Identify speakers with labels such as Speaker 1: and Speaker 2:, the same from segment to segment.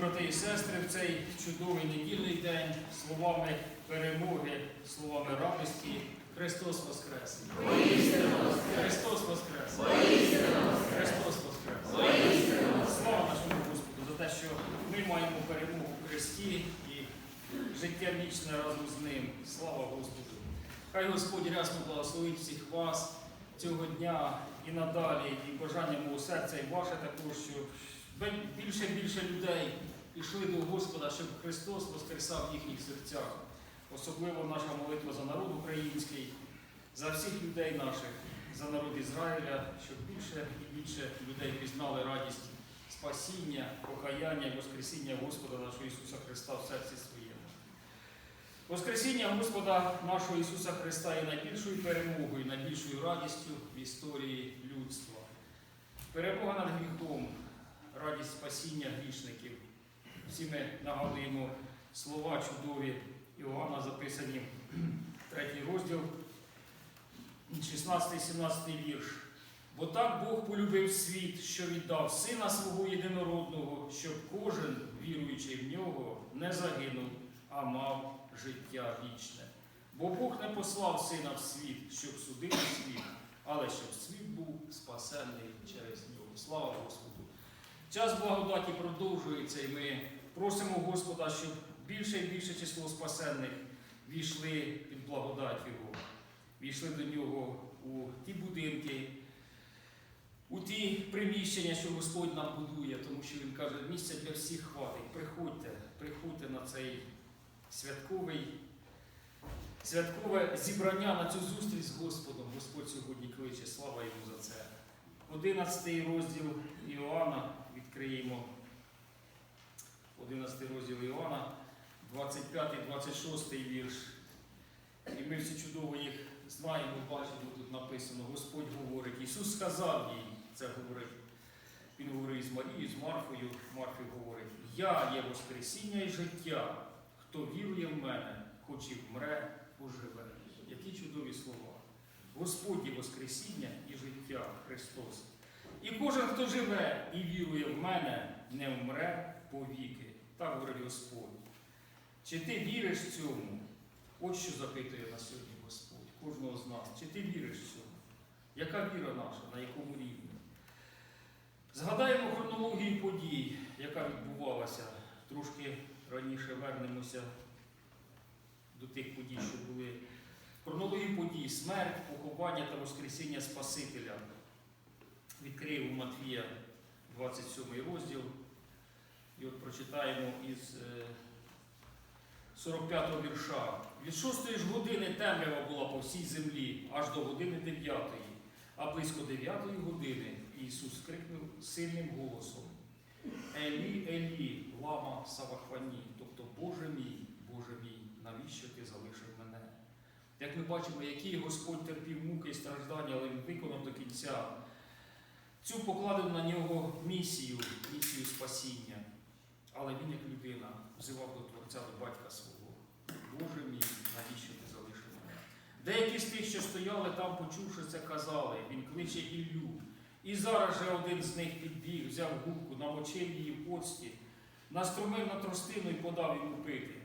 Speaker 1: брати і сестри, в цей чудовий недільний день словами перемоги, словами радості. Христос Воскрес! Христос Воскрес! Христос Воскрес! Слава нашому Господу за те, що ми маємо перемогу в Христі і життя вічне разом з ним. Слава Господу! Хай Господь рясно благословить всіх вас цього дня і надалі, і бажання мого серця, і ваше також, щоб більше і більше людей пішли до Господа, щоб Христос воскресав в їхніх серцях. Особливо наша молитва за народ український, за всіх людей наших, за народ Ізраїля, щоб більше і більше людей пізнали радість спасіння, покаяння і Воскресіння Господа нашого Ісуса Христа в серці своєму. Воскресіння Господа нашого Ісуса Христа є найбільшою перемогою, найбільшою радістю в історії людства. Перемога над гріхом, радість спасіння грішників. Всі ми нагадуємо слова чудові Іоанна, записані третій розділ, 16-17 вірш. Бо так Бог полюбив світ, що віддав Сина свого єдинородного, щоб кожен, віруючий в нього, не загинув, а мав життя вічне. Бо Бог не послав Сина в світ, щоб судити світ, але щоб світ був спасенний через нього. Слава Господу! Час благодаті продовжується, і ми просимо Господа, щоб більше і більше число спасенних війшли під благодать Його, війшли до нього у ті будинки, у ті приміщення, що Господь нам будує, тому що Він каже, місця для всіх хватить. Приходьте, приходьте на цей святковий, святкове зібрання на цю зустріч з Господом. Господь сьогодні кличе, слава йому за це. 11 розділ Іоанна відкриємо. 11 розділ Іоанна, 25-26 вірш. І ми всі чудово їх знаємо, бачимо, тут написано, Господь говорить. Ісус сказав їй, це говорить. Він говорить з Марією, з Марфою. Марфі говорить, Я є Воскресіння і життя. Хто вірує в мене, хоч і вмре, поживе. Які чудові слова. Господь є Воскресіння і життя Христос. І кожен, хто живе і вірує в мене, не вмре повіки. Так говорить Господь. Чи ти віриш цьому? От що запитує на сьогодні Господь, кожного з нас. Чи ти віриш цьому? Яка віра наша, на якому рівні? Згадаємо хронологію подій, яка відбувалася. Трошки раніше вернемося до тих подій, що були. Хронологію подій, смерть, поховання та Воскресіння Спасителя. Відкриємо Матвія 27 розділ. І от прочитаємо із 45-го вірша. Від 6 ж години темрява була по всій землі, аж до години 9. А близько 9 години Ісус крикнув сильним голосом: Елі, Елі, лама Савахвані, тобто Боже мій, Боже мій, навіщо ти залишив мене? Як ми бачимо, який Господь терпів муки і страждання, але він виконав до кінця цю покладену на нього місію, місію спасіння. Але він, як людина, взивав до Творця, до батька свого. Боже мій, навіщо ти залишив мене? Деякі з тих, що стояли там, почувши це, казали, він кличе Іллю. І зараз же один з них підбіг, взяв губку, намочив її в оцті, наструмив на тростину і подав йому пити.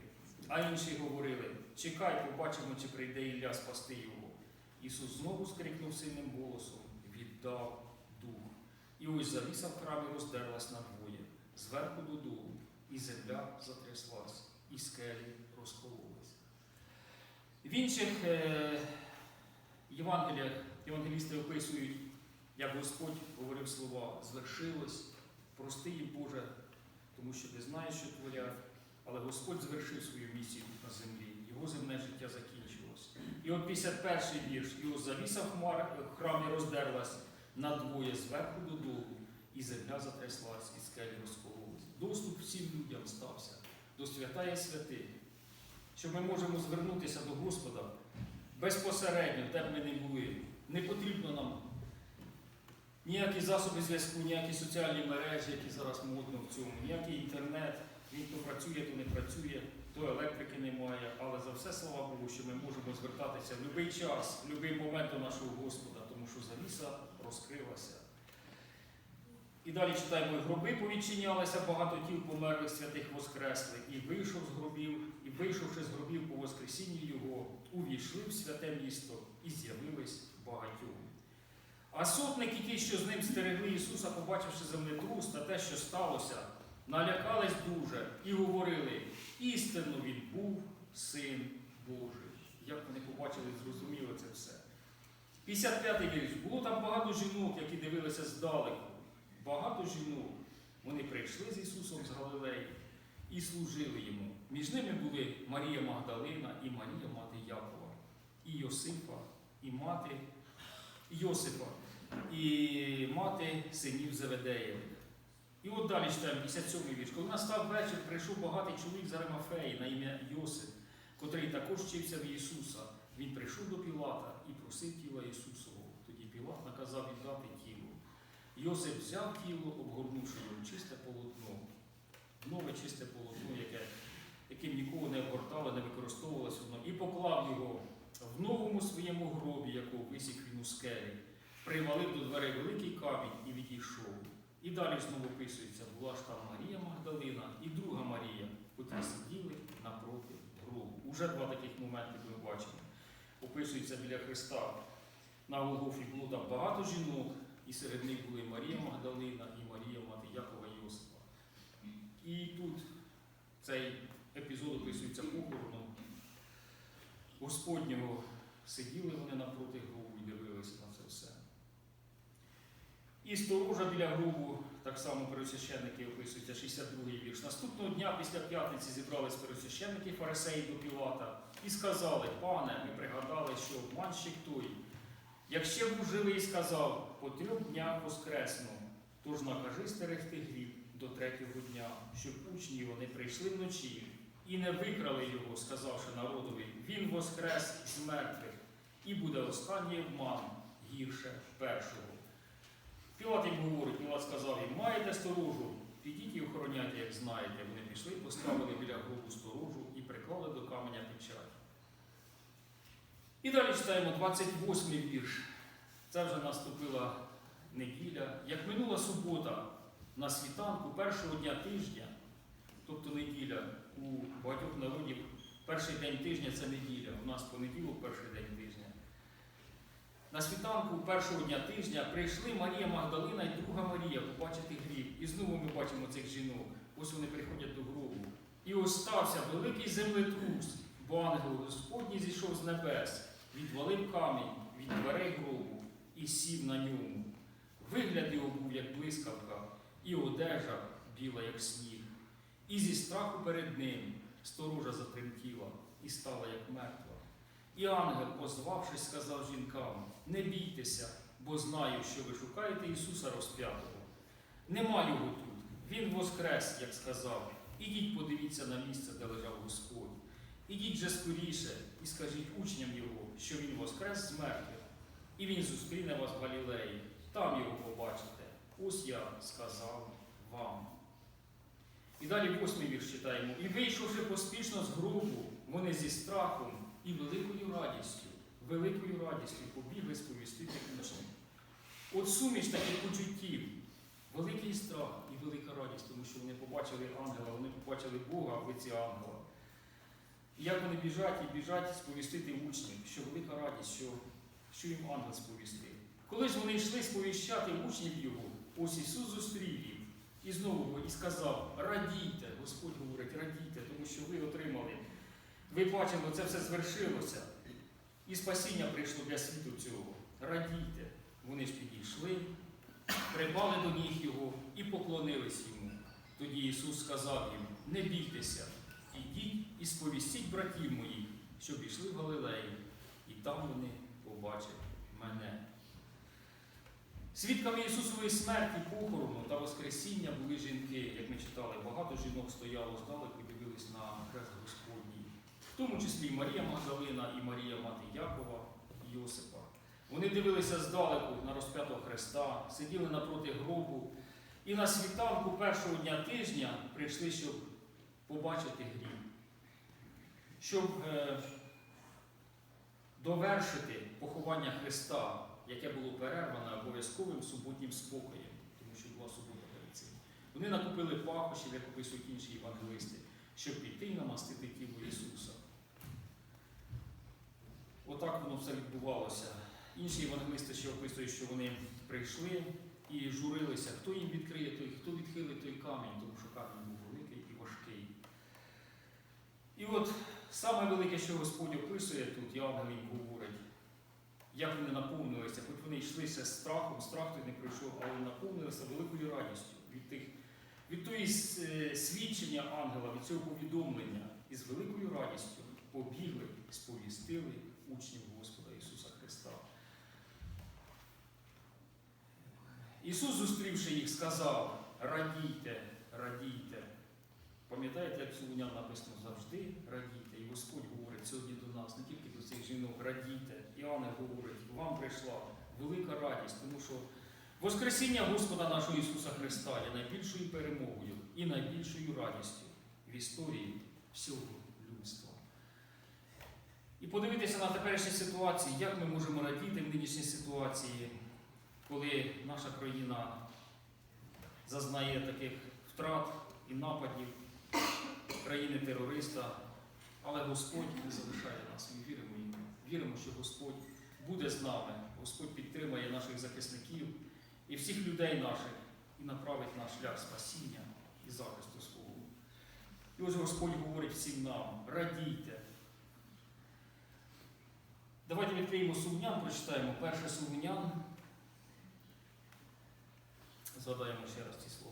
Speaker 1: А інші говорили: чекай, побачимо, чи прийде Ілля спасти його. Ісус знову скрикнув сильним голосом, віддав дух. І ось завіса в храмі роздерлась надвоє, зверху додолу, і земля затряслась, і скелі розкололись. В інших е, Євангеліях євангелісти описують, як Господь говорив слова, звершилось, прости їм Боже, тому що ти знаєш, що творять, але Господь звершив свою місію на землі, його земне життя закінчилось. І от 51 вірш, ось завіса в храмі роздерлась надвоє зверху додолу, і земля затряслась, і скелі розкололись. Доступ всім людям стався до святая святих, що ми можемо звернутися до Господа безпосередньо, де б ми не були. Не потрібно нам ніякі засоби зв'язку, ніякі соціальні мережі, які зараз модно в цьому, ніякий інтернет, він то працює, то не працює, то електрики немає. Але за все, слава Богу, що ми можемо звертатися в будь-який час, в будь-який момент до нашого Господа, тому що завіса розкрилася. І далі читаємо, і гроби повідчинялися, багато тіл померлих святих воскресли, і вийшов з гробів, і вийшовши з гробів по Воскресінні Його, увійшли в святе місто і з'явились багатьом. А сотники, ті, що з ним стерегли Ісуса, побачивши землетрус та те, що сталося, налякались дуже і говорили, істинно він був син Божий. Як вони побачили, зрозуміли це все. 55-й вірш. Було там багато жінок, які дивилися здалеку. Багато жінок. Вони прийшли з Ісусом з Галилеї і служили йому. Між ними були Марія Магдалина і Марія мати Якова, і Йосифа, і мати Йосипа, і мати синів Зеведеєвих. І от далі читаємо 57-й вірш. Коли настав вечір, прийшов багатий чоловік з Аримафеї на ім'я Йосип, котрий також вчився в Ісуса. Він прийшов до Пілата і просив тіла Ісусового. Тоді Пілат наказав віддати тіло. Йосип взяв тіло, обгорнувши його чисте полотно, нове чисте полотно, яке, яким нікого не обгортали, не використовувалося воно, і поклав його в новому своєму гробі, якого висік він у скелі, привалив до дверей великий камінь і відійшов. І далі знову описується, була ж там Марія Магдалина і друга Марія, котрі сиділи напроти гробу. Уже два таких моменти ми бачимо. Описується біля Христа. На Голгофі було там багато жінок, і серед них були Марія Магдалина і Марія мати Якова Йосипа. І тут цей епізод описується похороном Господнього. Сиділи вони напроти гробу і дивилися на це все. І сторожа біля гробу, так само пересвященники описуються, 62-й вірш. Наступного дня після п'ятниці зібрались пересвященники фарисеї до Пілата і сказали, пане, ми пригадали, що обманщик той, якщо був живий, сказав, по трьох днях воскресну, тож накажи стерегти гріб до третього дня, щоб учні його не прийшли вночі і не викрали його, сказавши народові, він воскрес з мертвих, і буде останній обман гірше першого. Пілат їм говорить, Пілат сказав їм, маєте сторожу, підіть і охороняйте, як знаєте. Вони пішли, поставили біля гробу сторожу і приклали до каменя печать. І далі читаємо 28-й вірш. Це вже наступила неділя. Як минула субота на світанку першого дня тижня, тобто неділя у багатьох народів, перший день тижня це неділя. У нас понеділок перший день тижня. На світанку першого дня тижня прийшли Марія Магдалина і друга Марія побачити гріб. І знову ми бачимо цих жінок. Ось вони приходять до гробу. І ось стався великий землетрус, бо ангел Господній зійшов з небес, відвалив камінь від дверей гробу і сів на ньому. Вигляд його був, як блискавка, і одежа біла, як сніг. І зі страху перед ним сторожа затремтіла і стала, як мертва. І ангел, позвавшись, сказав жінкам: Не бійтеся, бо знаю, що ви шукаєте Ісуса розп'ятого. Нема його тут. Він воскрес, як сказав. Ідіть, подивіться на місце, де лежав Господь. Ідіть же скоріше і скажіть учням Його, що Він воскрес з мертвих, і Він зустріне вас в Галілеї, там його побачите. Ось я сказав вам. І далі восьмий вірш читаємо. І вийшовши поспішно з гробу, вони зі страхом і великою радістю, великою радістю побігли сповістити іншим. От суміш таких почуттів, великий страх і велика радість, тому що вони побачили ангела, вони побачили Бога в лиці ангела. І як вони біжать і біжать сповістити учнів, що велика радість, що, що їм ангел сповістив. Коли ж вони йшли сповіщати учнів його, ось Ісус зустрів їх і знову і сказав: Радійте, Господь говорить, радійте, тому що ви отримали. Ви бачили, це все звершилося. І спасіння прийшло для світу цього. Радійте. Вони ж підійшли, припали до ніг Його і поклонились йому. Тоді Ісус сказав їм: Не бійтеся, ідіть і сповістіть братів моїх, щоб ішли в Галилею, і там вони побачать мене. Свідками Ісусової смерті, похорону та Воскресіння були жінки, як ми читали, багато жінок стояло здалеку і дивились на хрест Господній, в тому числі Марія Магдалина і Марія мати Якова і Йосипа. Вони дивилися здалеку на розп'ятого Христа, сиділи напроти гробу і на світанку першого дня тижня прийшли, щоб побачити гріб, щоб е, довершити поховання Христа, яке було перерване обов'язковим суботнім спокоєм, тому що була субота перед цим. Вони накупили пахощів, як описують інші євангелисти, щоб піти і намастити тіло Ісуса. Отак воно все відбувалося. Інші євангелисти ще описують, що вони прийшли і журилися, хто їм відкриє той, хто відхилить той камінь, тому що камінь був великий і важкий. І от саме велике, що Господь описує тут, і ангел їм говорить, як вони наповнилися, хоч вони йшли ще з страхом, страх той не прийшов, але наповнилися великою радістю від тих, від тої е, свідчення ангела, від цього повідомлення, і з великою радістю побігли, сповістили учнів Господа Ісуса Христа. Ісус, зустрівши їх, сказав: радійте, радійте. Пам'ятаєте, як в написано завжди радійте. І Господь говорить сьогодні до нас, не тільки до цих жінок, радійте. Іоанн говорить, вам прийшла велика радість, тому що Воскресіння Господа нашого Ісуса Христа є найбільшою перемогою і найбільшою радістю в історії всього людства. І подивитися на теперішні ситуації, як ми можемо радіти в нинішній ситуації, коли наша країна зазнає таких втрат і нападів країни-терориста, але Господь не залишає нас. Ми віримо йому. Віримо, що Господь буде з нами, Господь підтримає наших захисників і всіх людей наших і направить наш шлях спасіння і захисту свого. І ось Господь говорить всім нам: радійте. Давайте відкриємо Сумнян, прочитаємо перше Сумнян. Згадаємо ще раз ці слова.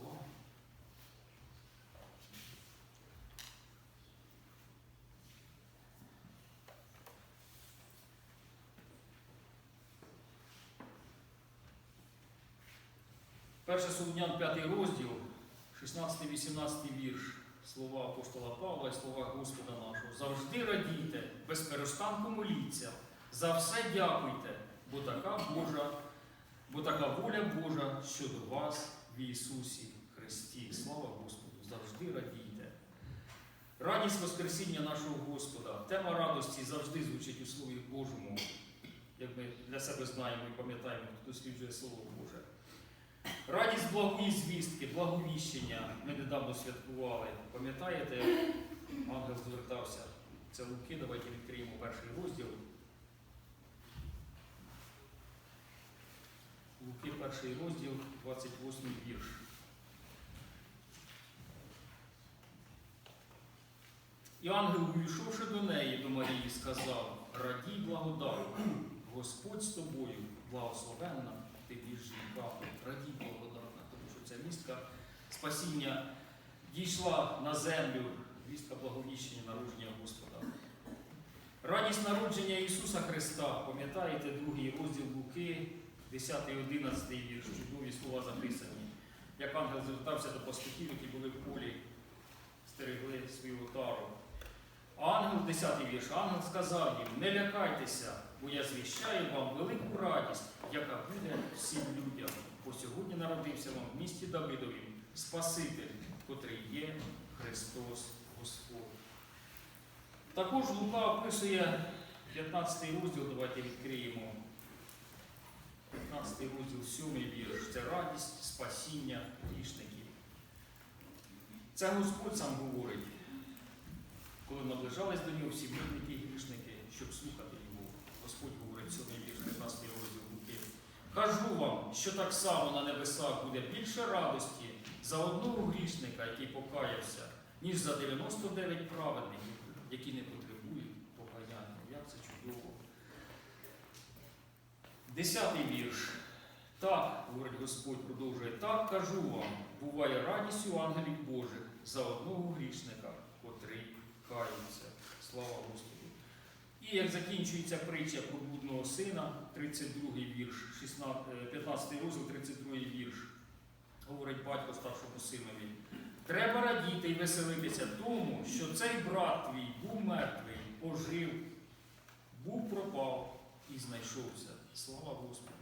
Speaker 1: Перше Солонян, 5 розділ, 16-18 вірш, слова апостола Павла і слова Господа нашого. Завжди радійте, без перестанку моліться, за все дякуйте, бо така Божа, бо така воля Божа щодо вас в Ісусі Христі. Слава Господу! Завжди радійте. Радість Воскресіння нашого Господа, тема радості завжди звучить у Слові Божому, як ми для себе знаємо і пам'ятаємо, хто досліджує Слово Боже. Радість благої звістки, благовіщення ми недавно святкували. Пам'ятаєте, ангел звертався. Це Луки, давайте відкриємо перший розділ. Луки, перший розділ, 28 вірш. І ангел, увійшовши до неї, до Марії, сказав: Радій благодатна, Господь з тобою, благословенна ти жінками, радій благодатна, тому що ця містка спасіння дійшла на землю, вістка благовіщення народження Господа. Радість народження Ісуса Христа, пам'ятаєте, другий розділ Луки, 10-11 вірш, чудові слова записані, як ангел звертався до пастухів, які були в полі, стерегли свою отару. Ангел, 10 вірш, ангел сказав їм, не лякайтеся, бо я звіщаю вам велику радість, яка буде всім людям. Бо сьогодні народився вам в місті Давидові Спаситель, котрий є Христос Господь. Також Лука описує 15 розділ, давайте відкриємо. 15 розділ, 7 вірш. Це радість, спасіння грішників. Це Господь сам говорить коли наближались до нього всі митники і грішники, щоб слухати вірш 15 розділ Луки. Кажу вам, що так само на небесах буде більше радості за одного грішника, який покаявся, ніж за 99 праведників, які не потребують покаяння. Як це чудово. Десятий вірш. Так, говорить Господь, продовжує, так кажу вам, буває радість у ангелів Божих за одного грішника, котрий каються. Слава Господу. І як закінчується притча про блудного сина, 32 вірш, 16, 15 розділ, 32 вірш, говорить батько старшому синові. Треба радіти і веселитися тому, що цей брат твій був мертвий, ожив, був пропав і знайшовся. Слава Господу.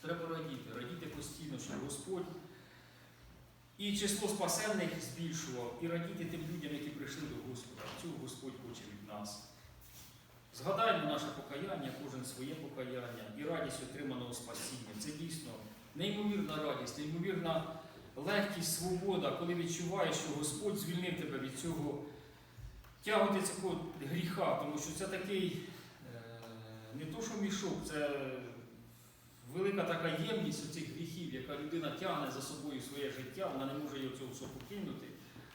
Speaker 1: Треба радіти, радіти постійно, що Господь і число спасенних збільшував, і радіти тим людям, які прийшли до Господа. Цього Господь хоче від нас. Згадаймо наше покаяння, кожен своє покаяння і радість отриманого спасіння. Це дійсно неймовірна радість, неймовірна легкість, свобода, коли відчуваєш, що Господь звільнив тебе від цього тяготи цього гріха, тому що це такий е, не то, що мішок, це велика така ємність цих гріхів, яка людина тягне за собою своє життя, вона не може його цього все покинути.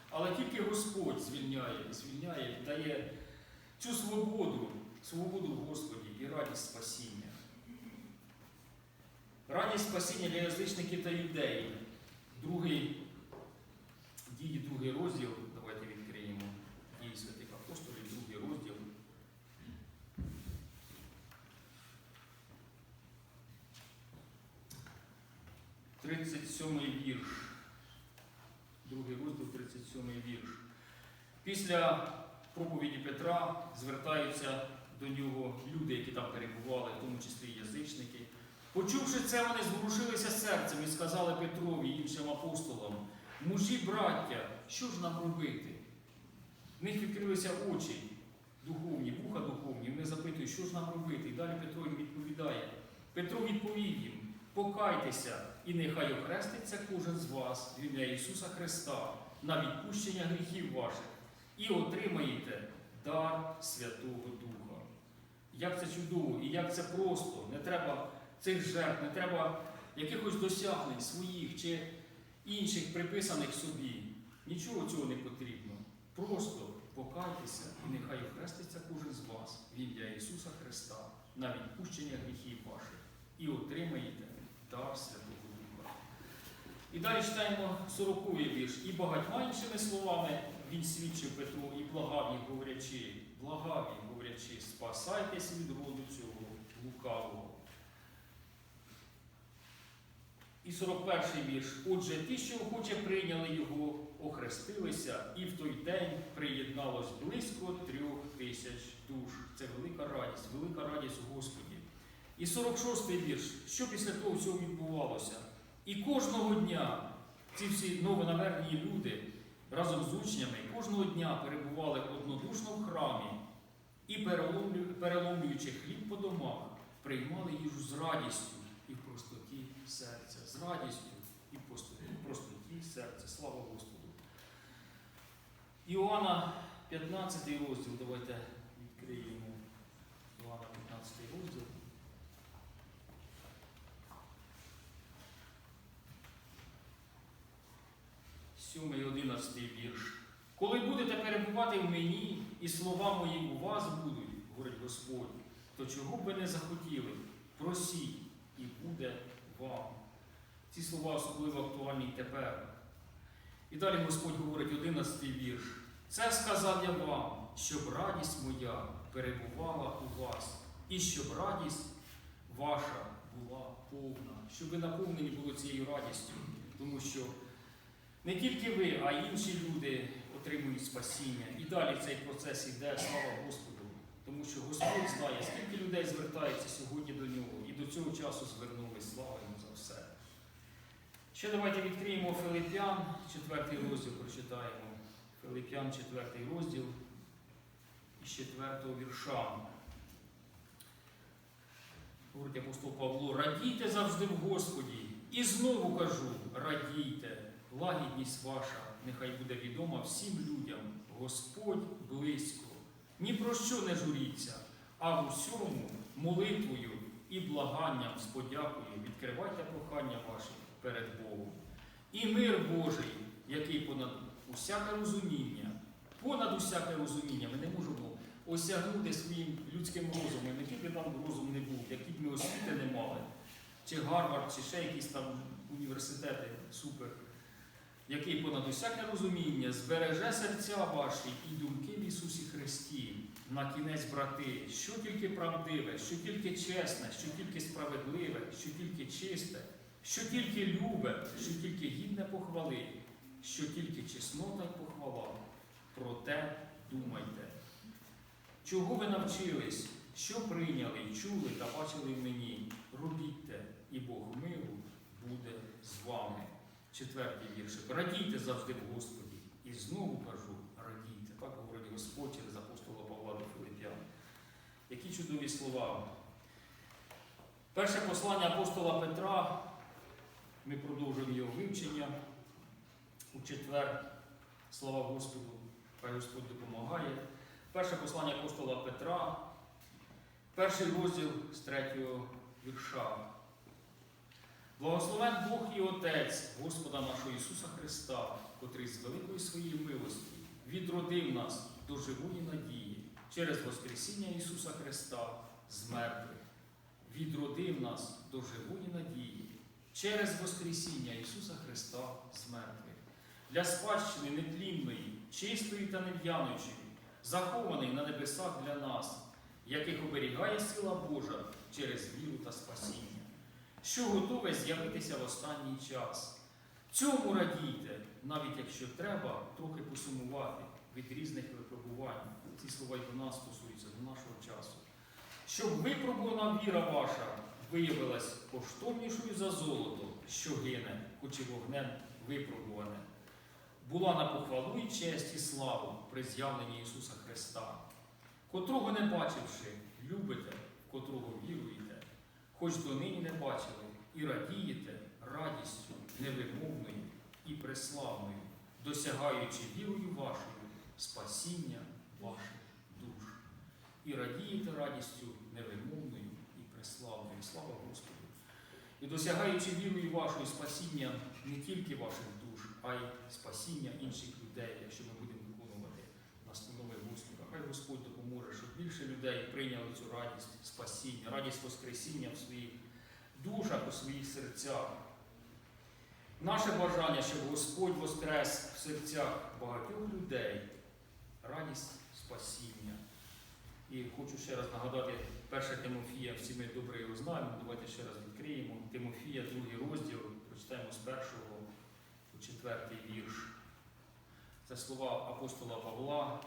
Speaker 1: Але тільки Господь звільняє, звільняє, дає цю свободу, свободу в Господі і радість спасіння. Радість спасіння для язичників та юдеїв. Другий дії, другий розділ. Давайте відкриємо дії святих апостолів, другий розділ. Тридцять сьомий вірш. Другий розділ, 37 вірш. Після проповіді Петра звертаються до нього люди, які там перебували, в тому числі язичники. Почувши це, вони зворушилися серцем і сказали Петрові і іншим апостолам, мужі, браття, що ж нам робити? В них відкрилися очі духовні, вуха духовні, вони запитують, що ж нам робити? І далі Петро їм відповідає. Петро відповів їм, покайтеся, і нехай охреститься кожен з вас в ім'я Ісуса Христа на відпущення гріхів ваших, і отримаєте дар Святого Духа. Як це чудово і як це просто, не треба цих жертв, не треба якихось досягнень своїх чи інших приписаних собі. Нічого цього не потрібно. Просто покайтеся і нехай охреститься кожен з вас в ім'я Ісуса Христа на відпущення гріхів ваших і отримаєте дар Святого Духа. І далі читаємо 40 вірш. І багатьма іншими словами він свідчив Петру і благав їх, говорячи, благав їх, говорячи, спасайтесь від роду цього лукавого. І 41 вірш. Отже, ті, що охоче прийняли його, охрестилися, і в той день приєдналось близько трьох тисяч душ. Це велика радість, велика радість Господі. І 46 вірш. Що після того всього відбувалося? І кожного дня ці всі новонавернені люди разом з учнями кожного дня перебували однодушно в храмі і, переломлюючи хліб по домах, приймали їжу з радістю і в простоті серця. З радістю і в простоті, серця. Слава Господу. Іоанна 15 розділ. Давайте відкриємо Іоанна 15 розділ. Сьомий, одинадцятий вірш. Коли будете перебувати в мені, і слова мої у вас будуть, говорить Господь, то чого б ви не захотіли, просіть, і буде вам. Ці слова особливо актуальні тепер. І далі Господь говорить 11 вірш. Це сказав я вам, щоб радість моя перебувала у вас, і щоб радість ваша була повна, щоб ви наповнені були цією радістю, тому що не тільки ви, а й інші люди отримують спасіння. І далі цей процес іде, слава Господу. Тому що Господь знає, скільки людей звертається сьогодні до нього, і до цього часу звернулись. Слава йому за все. Ще давайте відкриємо Филип'ян, 4 розділ прочитаємо. Филип'ян, 4 розділ із 4 вірша. Говорить апостол Павло, радійте завжди в Господі. І знову кажу, радійте, лагідність ваша, нехай буде відома всім людям. Господь близько. Ні про що не журіться, а в усьому молитвою і благанням з подякою відкривайте прохання ваші перед Богом. І мир Божий, який понад усяке розуміння, понад усяке розуміння, ми не можемо осягнути своїм людським розумом, який би там розум не був, які б ми освіти не мали, чи Гарвард, чи ще якісь там університети супер, який понад усяке розуміння збереже серця ваші і думки в Ісусі Христі. На кінець, брати, що тільки правдиве, що тільки чесне, що тільки справедливе, що тільки чисте, що тільки любе, що тільки гідне похвали, що тільки чеснота й похвала. Про те думайте. Чого ви навчились, що прийняли, чули та бачили в мені, робіть те, і Бог миру буде з вами. Четвертий віршик. Радійте завжди в Господі. І знову кажу, радійте. Так говорить Господь через апостола Павла до Филип'ян. Які чудові слова. Перше послання апостола Петра, ми продовжуємо його вивчення. у четвер. Слава Господу, хай Господь допомагає. Перше послання апостола Петра, перший розділ з третього вірша. Благословен Бог і Отець Господа нашого Ісуса Христа, котрий з великої своєї милості відродив нас до живої надії через Воскресіння Ісуса Христа з мертвих. Відродив нас до живої надії через Воскресіння Ісуса Христа з мертвих. Для спадщини нетлінної, чистої та нев'яночої, захованої на небесах для нас, яких оберігає сила Божа через віру та спасіння що готове з'явитися в останній час. Цьому радійте, навіть якщо треба трохи посумувати від різних випробувань. Ці слова й до нас стосуються, до нашого часу. Щоб випробувана віра ваша виявилась коштовнішою за золото, що гине, хоч і вогнем випробуване, була на похвалу і честь і славу при з'явленні Ісуса Христа, котрого не бачивши, любите, котрого віруєте хоч донині не бачили, і радієте радістю невимовною і преславною, досягаючи вірою вашою спасіння ваших душ. І радієте радістю невимовною і преславною. Слава Господу! І досягаючи вірою вашою спасіння не тільки ваших душ, а й спасіння інших людей, якщо ми будемо. Хай Господь допоможе, щоб більше людей прийняли цю радість спасіння, радість Воскресіння в своїх душах, у своїх серцях. Наше бажання, щоб Господь воскрес в серцях багатьох людей, радість спасіння. І хочу ще раз нагадати 1 Тимофія, всі ми добре його знаємо. Давайте ще раз відкриємо. Тимофія, другий розділ, прочитаємо з першого у четвертий вірш. Це слова апостола Павла,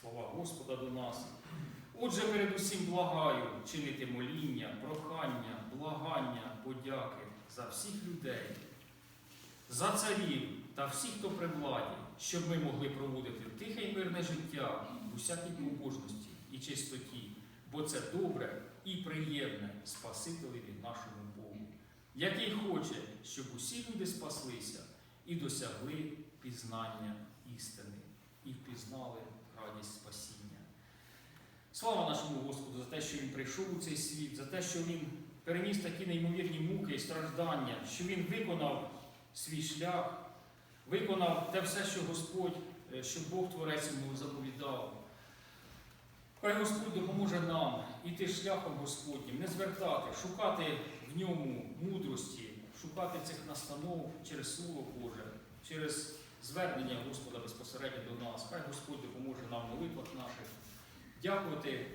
Speaker 1: слова Господа до нас. Отже, передусім благаю чинити моління, прохання, благання, подяки за всіх людей, за царів та всіх, хто при владі, щоб ми могли проводити тихе й мирне життя у всякій побожності і чистоті, бо це добре і приємне Спасителеві нашому Богу, який хоче, щоб усі люди спаслися і досягли пізнання істини, і впізнали радість спасіння. Слава нашому Господу за те, що Він прийшов у цей світ, за те, що Він переніс такі неймовірні муки і страждання, що Він виконав свій шлях, виконав те все, що Господь, е, що Бог Творець йому заповідав. Хай Господь допоможе нам іти шляхом Господнім, не звертати, шукати в ньому мудрості, шукати цих настанов через Слово Боже, через звернення Господа безпосередньо до нас. Хай Господь допоможе нам в молитвах наших, дякувати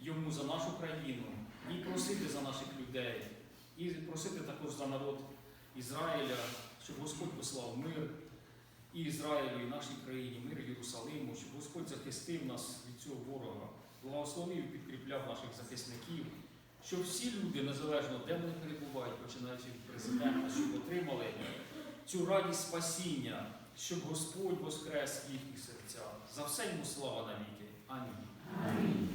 Speaker 1: Йому за нашу країну і просити за наших людей, і просити також за народ Ізраїля, щоб Господь послав мир і Ізраїлю, і нашій країні, мир Єрусалиму, щоб Господь захистив нас від цього ворога, благословив і підкріпляв наших захисників, щоб всі люди, незалежно де вони перебувають, починаючи від президента, щоб отримали цю радість спасіння, щоб Господь воскрес їхні серцях. За все йому слава навіки. Амінь.